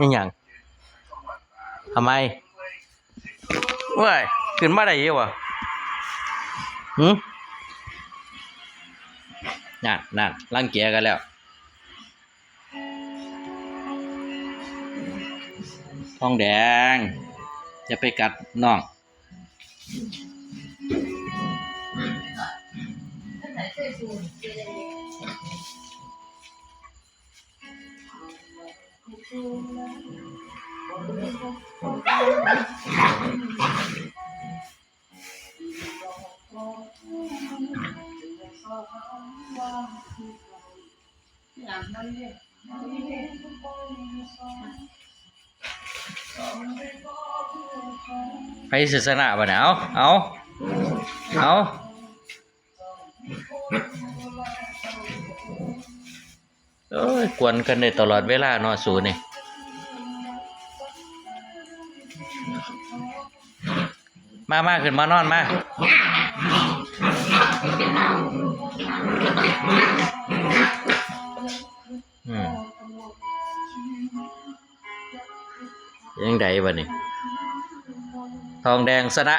ยังยังทำไมเว้ยขึ้นมาได้ยังวะหืมนั่นนั่นรังเกียจกันแล้วทองแดง จะไปกัดน้อง ไปศาสนาบ่เนี่ยเอาเอาเอา เอ้ยกวนกันได้ตลอดเวลาเนาะสูนี่มามาขึ้นมานอนมาอยังไดบ่นี่ทองแดงสนะ